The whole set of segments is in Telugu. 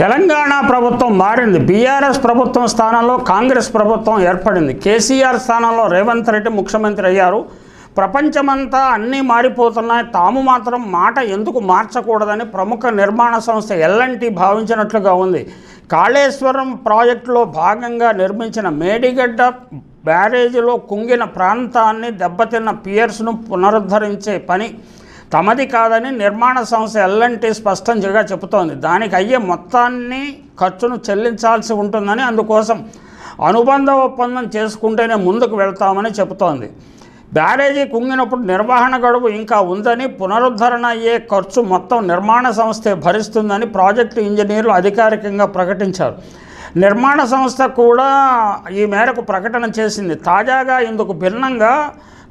తెలంగాణ ప్రభుత్వం మారింది. బీఆర్ఎస్ ప్రభుత్వం స్థానంలో కాంగ్రెస్ ప్రభుత్వం ఏర్పడింది. కేసీఆర్ స్థానంలో రేవంత్ రెడ్డి ముఖ్యమంత్రి అయ్యారు. ప్రపంచమంతా అన్నీ మారిపోతున్నాయి. తాము మాత్రం మాట ఎందుకు మార్చకూడదని ప్రముఖ నిర్మాణ సంస్థ ఎల్ఎన్టీ భావించినట్లుగా ఉంది. కాళేశ్వరం ప్రాజెక్టులో భాగంగా నిర్మించిన మేడిగడ్డ బ్యారేజీలో కుంగిన ప్రాంతాన్ని దెబ్బతిన్న పియర్స్ను పునరుద్ధరించే పని తమది కాదని నిర్మాణ సంస్థ ఎల్ఎన్టీ స్పష్టంగా చెబుతోంది. దానికి అయ్యే మొత్తాన్ని ఖర్చును చెల్లించాల్సి ఉంటుందని అందుకోసం అనుబంధ ఒప్పందం చేసుకుంటేనే ముందుకు వెళ్తామని చెబుతోంది. బ్యారేజీ కుంగినప్పుడు నిర్వహణ గడువు ఇంకా ఉందని పునరుద్ధరణ అయ్యే ఖర్చు మొత్తం నిర్మాణ సంస్థే భరిస్తుందని ప్రాజెక్టు ఇంజనీర్లు అధికారికంగా ప్రకటించారు. నిర్మాణ సంస్థ కూడా ఈ మేరకు ప్రకటన చేసింది. తాజాగా ఇందుకు భిన్నంగా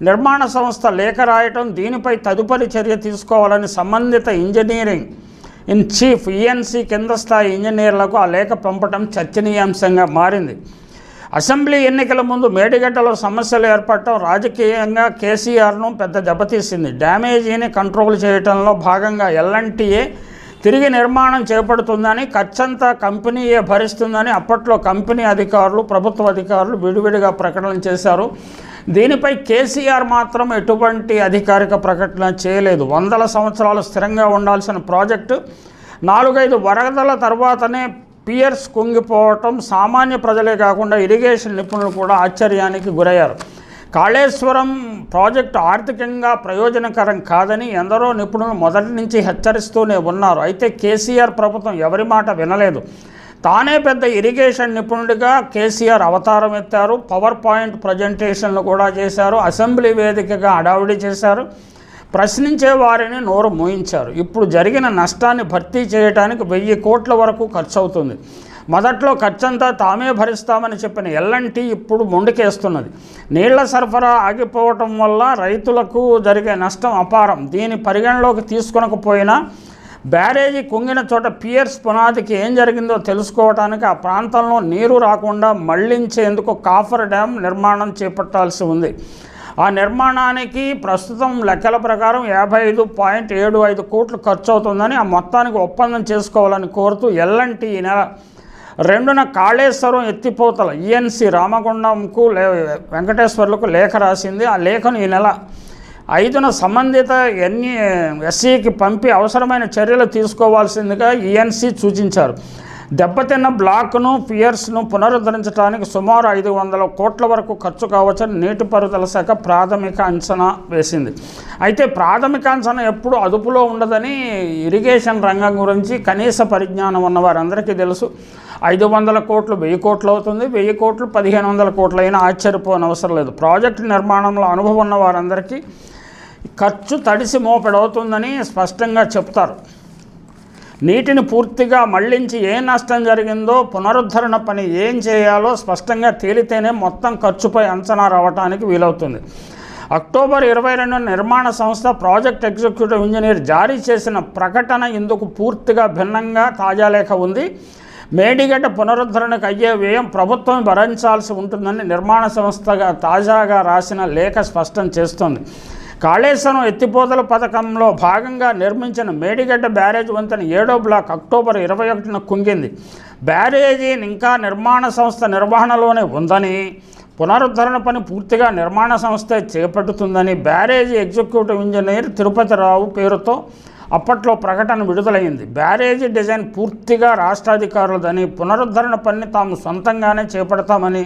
నిర్మాణ సంస్థ లేఖ రాయటం దీనిపై తదుపరి చర్య తీసుకోవాలని సంబంధిత ఇంజనీరింగ్ ఇన్ చీఫ్ ఈఎన్సీ కింద స్థాయి ఇంజనీర్లకు ఆ లేఖ పంపడం చర్చనీయాంశంగా మారింది. అసెంబ్లీ ఎన్నికల ముందు మేడిగడ్డలో సమస్యలు ఏర్పడటం రాజకీయంగా కేసీఆర్ను పెద్ద దెబ్బతీసింది. డ్యామేజీని కంట్రోల్ చేయడంలో భాగంగా ఎల్ఎన్టీఏ తిరిగి నిర్మాణం చేపడుతుందని ఖర్చంతా కంపెనీయే భరిస్తుందని అప్పట్లో కంపెనీ అధికారులు ప్రభుత్వ అధికారులు విడివిడిగా ప్రకటన చేశారు. దీనిపై కేసీఆర్ మాత్రం ఎటువంటి అధికారిక ప్రకటన చేయలేదు. వందల సంవత్సరాలు స్థిరంగా ఉండాల్సిన ప్రాజెక్టు నాలుగైదు వరదల తర్వాతనే పియర్స్ కుంగిపోవటం సామాన్య ప్రజలే కాకుండా ఇరిగేషన్ నిపుణులు కూడా ఆశ్చర్యానికి గురయ్యారు. కాళేశ్వరం ప్రాజెక్టు ఆర్థికంగా ప్రయోజనకరం కాదని ఎందరో నిపుణులు మొదటి నుంచి హెచ్చరిస్తూనే ఉన్నారు. అయితే కేసీఆర్ ప్రభుత్వం ఎవరి మాట వినలేదు. తానే పెద్ద ఇరిగేషన్ నిపుణుడిగా కేసీఆర్ అవతారం ఎత్తారు. పవర్ పాయింట్ ప్రజెంటేషన్లు కూడా చేశారు. అసెంబ్లీ వేదికగా అడావిడి చేశారు. ప్రశ్నించే వారిని నోరు మోయించారు. ఇప్పుడు జరిగిన నష్టాన్ని భర్తీ చేయడానికి వెయ్యి కోట్ల వరకు ఖర్చు అవుతుంది మొదట్లో ఖర్చంతా తామే భరిస్తామని చెప్పిన ఎల్ఎన్టీ ఇప్పుడు మొండికేస్తున్నది. నీళ్ళ సరఫరా ఆగిపోవటం వల్ల రైతులకు జరిగే నష్టం అపారం. దీని పరిగణలోకి తీసుకొనకపోయినా బ్యారేజీ కుంగిన చోట పియర్స్ పునాదికి ఏం జరిగిందో తెలుసుకోవడానికి ఆ ప్రాంతంలో నీరు రాకుండా మళ్ళించేందుకు కాఫర్ డ్యామ్ నిర్మాణం చేపట్టాల్సి ఉంది. ఆ నిర్మాణానికి ప్రస్తుతం లెక్కల ప్రకారం యాభై ఐదు పాయింట్ ఏడు ఐదు కోట్లు ఖర్చు అవుతుందని ఆ మొత్తానికి ఒప్పందం చేసుకోవాలని కోరుతూ ఎల్ఎన్టీ ఈ నెల రెండున కాళేశ్వరం ఎత్తిపోతల. ఈఎన్సి రామగుండంకు లే వెంకటేశ్వర్లకు లేఖ రాసింది. ఆ లేఖను ఈ నెల ఐదున సంబంధిత ఎన్ఈ ఎస్సీకి పంపి అవసరమైన చర్యలు తీసుకోవాల్సిందిగా ఈఎన్సీ సూచించారు. దెబ్బతిన్న బ్లాక్ను పియర్స్ను పునరుద్ధరించడానికి సుమారు ఐదు వందల కోట్ల వరకు ఖర్చు కావచ్చని నీటిపారుదల శాఖ ప్రాథమిక అంచనా వేసింది. అయితే ప్రాథమిక అంచనా ఎప్పుడు అదుపులో ఉండదని ఇరిగేషన్ రంగం గురించి కనీస పరిజ్ఞానం ఉన్న వారందరికీ తెలుసు. ఐదు వందల కోట్లు వెయ్యి కోట్లు అవుతుంది. వెయ్యి కోట్లు పదిహేను వందల కోట్లు అయినా ఆశ్చర్యపోని అవసరం లేదు. ప్రాజెక్టు నిర్మాణంలో అనుభవం ఉన్న వారందరికీ ఖర్చు తడిసి మోపెడవుతుందని స్పష్టంగా చెప్తారు. నీటిని పూర్తిగా మళ్ళించి ఏ నష్టం జరిగిందో పునరుద్ధరణ పని ఏం చేయాలో స్పష్టంగా తేలితేనే మొత్తం ఖర్చుపై అంచనా రావడానికి వీలవుతుంది. అక్టోబర్ ఇరవై రెండు నిర్మాణ సంస్థ ప్రాజెక్ట్ ఎగ్జిక్యూటివ్ ఇంజనీర్ జారీ చేసిన ప్రకటన ఇందుకు పూర్తిగా భిన్నంగా తాజా లేఖ ఉంది. మేడిగడ్డ పునరుద్ధరణకు అయ్యే వ్యయం ప్రభుత్వం భరించాల్సి ఉంటుందని నిర్మాణ సంస్థగా తాజాగా రాసిన లేఖ స్పష్టం చేస్తోంది. కాళేశ్వరం ఎత్తిపోతల పథకంలో భాగంగా నిర్మించిన మేడిగడ్డ బ్యారేజ్ వంతెన ఏడో బ్లాక్ అక్టోబర్ ఇరవై ఒకటిన కుంగింది. బ్యారేజీని ఇంకా నిర్మాణ సంస్థ నిర్వహణలోనే ఉందని పునరుద్ధరణ పని పూర్తిగా నిర్మాణ సంస్థ చేపట్టుతుందని బ్యారేజీ ఎగ్జిక్యూటివ్ ఇంజనీర్ తిరుపతిరావు పేరుతో అప్పట్లో ప్రకటన విడుదలైంది. బ్యారేజీ డిజైన్ పూర్తిగా రాష్ట్రాధికారులదని పునరుద్ధరణ పని తాము సొంతంగానే చేపడతామని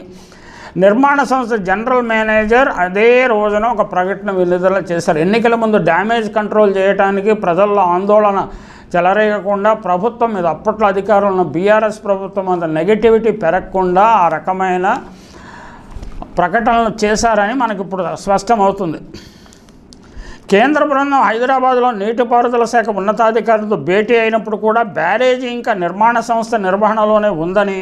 నిర్మాణ సంస్థ జనరల్ మేనేజర్ అదే రోజున ఒక ప్రకటన విడుదల చేశారు. ఎన్నికల ముందు డ్యామేజ్ కంట్రోల్ చేయడానికి ప్రజల్లో ఆందోళన చెలరేగకుండా ప్రభుత్వం మీద అప్పట్లో అధికారులు ఉన్న బీఆర్ఎస్ ప్రభుత్వం అంత నెగిటివిటీ పెరగకుండా ఆ రకమైన ప్రకటనలు చేశారని మనకి ఇప్పుడు స్పష్టమవుతుంది. కేంద్ర బృందం హైదరాబాద్లో నీటిపారుదల శాఖ ఉన్నతాధికారులతో భేటీ అయినప్పుడు కూడా బ్యారేజీ ఇంకా నిర్మాణ సంస్థ నిర్వహణలోనే ఉందని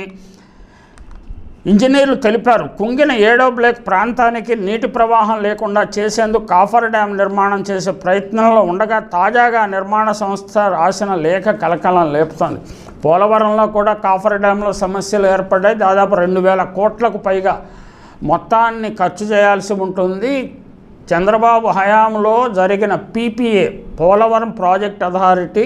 ఇంజనీర్లు తెలిపారు. కుంగిన ఏడో బ్లేక్ ప్రాంతానికి నీటి ప్రవాహం లేకుండా చేసేందుకు కాఫర్ డ్యాం నిర్మాణం చేసే ప్రయత్నంలో ఉండగా తాజాగా నిర్మాణ సంస్థ రాసిన లేఖ కలకలం లేపుతోంది. పోలవరంలో కూడా కాఫర్ డ్యాంలో సమస్యలు ఏర్పడ్డాయి. దాదాపు రెండు వేల కోట్లకు పైగా మొత్తాన్ని ఖర్చు చేయాల్సి ఉంటుంది. చంద్రబాబు హయాంలో జరిగిన పీపీఏ పోలవరం ప్రాజెక్ట్ అథారిటీ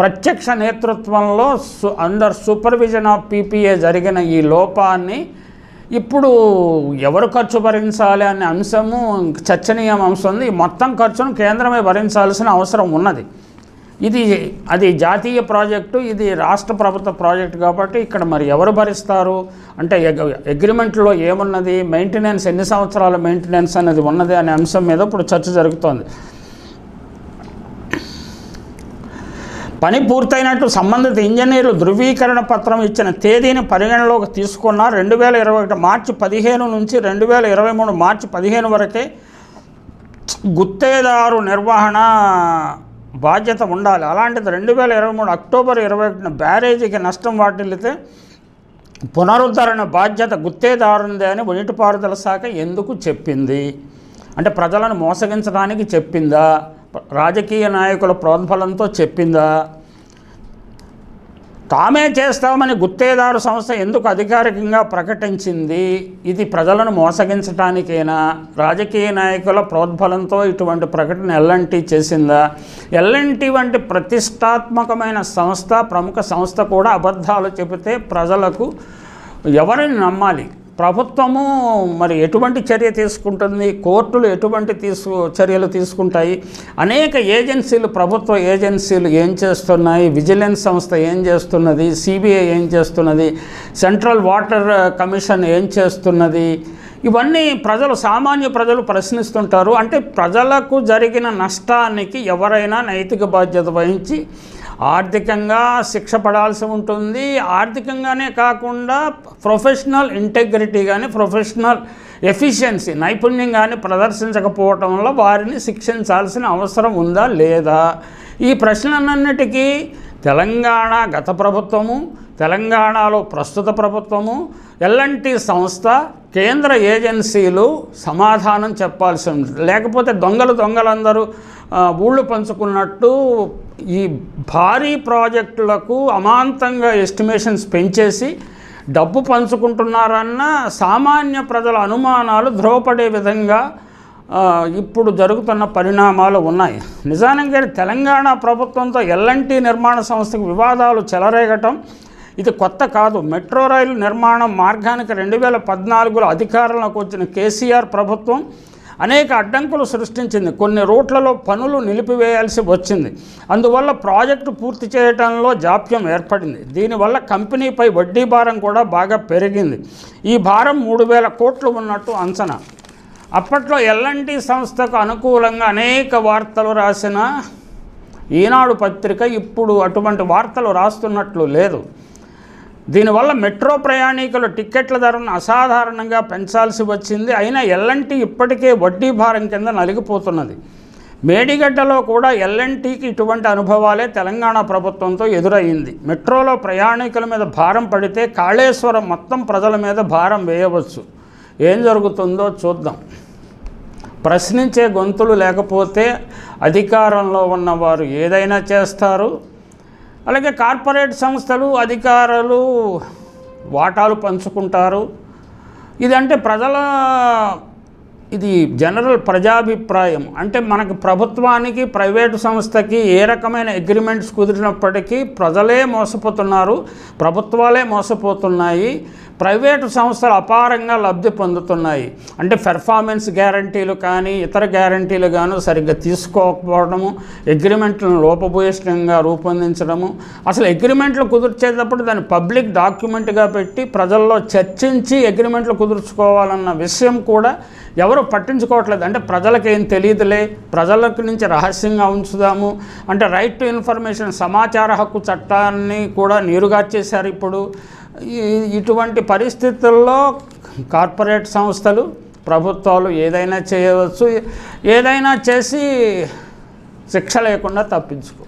ప్రత్యక్ష నేతృత్వంలో సు అండర్ సూపర్విజన్ ఆఫ్ పీపీఏ జరిగిన ఈ లోపాన్ని ఇప్పుడు ఎవరు ఖర్చు భరించాలి అనే అంశము చర్చనీయం అంశం ఉంది. ఈ మొత్తం ఖర్చును కేంద్రమే భరించాల్సిన అవసరం ఉన్నది. ఇది అది జాతీయ ప్రాజెక్టు ఇది రాష్ట్ర ప్రభుత్వ ప్రాజెక్టు కాబట్టి ఇక్కడ మరి ఎవరు భరిస్తారు? అంటే అగ్రిమెంట్లో ఏమున్నది? మెయింటెనెన్స్ ఎన్ని సంవత్సరాల మెయింటెనెన్స్ అనేది ఉన్నది అనే అంశం మీద ఇప్పుడు చర్చ జరుగుతోంది. పని పూర్తయినట్టు సంబంధిత ఇంజనీర్లు ధృవీకరణ పత్రం ఇచ్చిన తేదీని పరిగణలోకి తీసుకున్న రెండు వేల ఇరవై ఒకటి మార్చి పదిహేను నుంచి రెండు వేల ఇరవై మూడు మార్చి పదిహేను వరకే గుత్తేదారు నిర్వహణ బాధ్యత ఉండాలి. అలాంటిది రెండు వేల ఇరవై మూడు అక్టోబర్ ఇరవై ఒకటిన బ్యారేజీకి నష్టం వాటిల్లితే పునరుద్ధరణ బాధ్యత గుత్తేదారుందే అని నీటిపారుదల శాఖ ఎందుకు చెప్పింది? అంటే ప్రజలను మోసగించడానికి చెప్పిందా? రాజకీయ నాయకుల ప్రోద్బలంతో చెప్పిందా? తామే చేస్తామని గుత్తేదారు సంస్థ ఎందుకు అధికారికంగా ప్రకటించింది? ఇది ప్రజలను మోసగించటానికైనా? రాజకీయ నాయకుల ప్రోద్బలంతో ఇటువంటి ప్రకటన ఎల్ఎన్టీ చేసిందా? ఎల్ఎన్టీ వంటి ప్రతిష్టాత్మకమైన సంస్థ ప్రముఖ సంస్థ కూడా అబద్ధాలు చెబితే ప్రజలకు ఎవరిని నమ్మాలి? ప్రభుత్వము మరి ఎటువంటి చర్య తీసుకుంటుంది? కోర్టులు ఎటువంటి తీసు చర్యలు తీసుకుంటాయి? అనేక ఏజెన్సీలు ప్రభుత్వ ఏజెన్సీలు ఏం చేస్తున్నాయి? విజిలెన్స్ సంస్థ ఏం చేస్తున్నది? సిబిఐ ఏం చేస్తున్నది? సెంట్రల్ వాటర్ కమిషన్ ఏం చేస్తున్నది? ఇవన్నీ ప్రజలు సామాన్య ప్రజలు ప్రశ్నిస్తుంటారు. అంటే ప్రజలకు జరిగిన నష్టానికి ఎవరైనా నైతిక బాధ్యత వహించి ఆర్థికంగా శిక్ష పడాల్సి ఉంటుంది. ఆర్థికంగానే కాకుండా ప్రొఫెషనల్ ఇంటెగ్రిటీ కానీ ప్రొఫెషనల్ ఎఫిషియన్సీ నైపుణ్యం కానీ ప్రదర్శించకపోవటం వల్ల వారిని శిక్షించాల్సిన అవసరం ఉందా లేదా? ఈ ప్రశ్నలన్నిటికీ తెలంగాణ గత ప్రభుత్వము తెలంగాణలో ప్రస్తుత ప్రభుత్వము ఎల్ఎన్టీ సంస్థ కేంద్ర ఏజెన్సీలు సమాధానం చెప్పాల్సి ఉంటుంది లేకపోతే దొంగలు దొంగలందరూ ఊళ్ళు పంచుకున్నట్టు ఈ భారీ ప్రాజెక్టులకు అమాంతంగా ఎస్టిమేషన్స్ పెంచేసి డబ్బు పంచుకుంటున్నారన్న సామాన్య ప్రజల అనుమానాలు ధ్రువపడే విధంగా ఇప్పుడు జరుగుతున్న పరిణామాలు ఉన్నాయి. నిజానికి తెలంగాణ ప్రభుత్వంతో ఎల్ఎన్టీ నిర్మాణ సంస్థకు వివాదాలు చెలరేగటం ఇది కొత్త కాదు. మెట్రో రైలు నిర్మాణం మార్గానికి రెండు వేల పద్నాలుగులో అధికారంలోకి వచ్చిన కేసీఆర్ ప్రభుత్వం అనేక అడ్డంకులు సృష్టించింది. కొన్ని రూట్లలో పనులు నిలిపివేయాల్సి వచ్చింది. అందువల్ల ప్రాజెక్టు పూర్తి చేయడంలో జాప్యం ఏర్పడింది. దీనివల్ల కంపెనీపై వడ్డీ భారం కూడా బాగా పెరిగింది. ఈ భారం మూడు వేల కోట్లు ఉన్నట్టు అంచనా. అప్పట్లో ఎల్ఎన్టీ సంస్థకు అనుకూలంగా అనేక వార్తలు రాసిన ఈనాడు పత్రిక ఇప్పుడు అటువంటి వార్తలు రాస్తున్నట్లు లేదు. దీనివల్ల మెట్రో ప్రయాణికుల టిక్కెట్ల ధరను అసాధారణంగా పెంచాల్సి వచ్చింది. అయినా ఎల్ఎన్టీ ఇప్పటికే వడ్డీ భారం కింద నలిగిపోతున్నది. మేడిగడ్డలో కూడా ఎల్ఎన్టీకి ఇటువంటి అనుభవాలే తెలంగాణ ప్రభుత్వంతో ఎదురయ్యింది. మెట్రోలో ప్రయాణికుల మీద భారం పడితే కాళేశ్వరం మొత్తం ప్రజల మీద భారం వేయవచ్చు. ఏం జరుగుతుందో చూద్దాం. ప్రశ్నించే గొంతులు లేకపోతే అధికారంలో ఉన్నవారు ఏదైనా చేస్తారు. అలాగే కార్పొరేట్ సంస్థలు అధికారులు వాటాలు పంచుకుంటారు. ఇదంటే ప్రజల ఇది జనరల్ ప్రజాభిప్రాయం. అంటే మనకి ప్రభుత్వానికి ప్రైవేటు సంస్థకి ఏ రకమైన అగ్రిమెంట్స్ కుదిరినప్పటికీ ప్రజలే మోసపోతున్నారు ప్రభుత్వాలే మోసపోతున్నాయి. ప్రైవేటు సంస్థలు అపారంగా లబ్ధి పొందుతున్నాయి. అంటే పెర్ఫార్మెన్స్ గ్యారంటీలు కానీ ఇతర గ్యారంటీలు గాను సరిగ్గా తీసుకోకపోవడము అగ్రిమెంట్లను లోపభూయిష్టంగా రూపొందించడము. అసలు అగ్రిమెంట్లు కుదిర్చేటప్పుడు దాన్ని పబ్లిక్ డాక్యుమెంట్గా పెట్టి ప్రజల్లో చర్చించి అగ్రిమెంట్లు కుదుర్చుకోవాలన్న విషయం కూడా ఎవరు పట్టించుకోవట్లేదు. అంటే ప్రజలకు ఏం తెలియదులే ప్రజలకు నుంచి రహస్యంగా ఉంచుదాము. అంటే రైట్ టు ఇన్ఫర్మేషన్ సమాచార హక్కు చట్టాన్ని కూడా నీరుగార్చేశారు ఇప్పుడు. ఇటువంటి పరిస్థితుల్లో కార్పొరేట్ సంస్థలు ప్రభుత్వాలు ఏదైనా చేయవచ్చు. ఏదైనా చేసి శిక్ష లేకుండా తప్పించుకో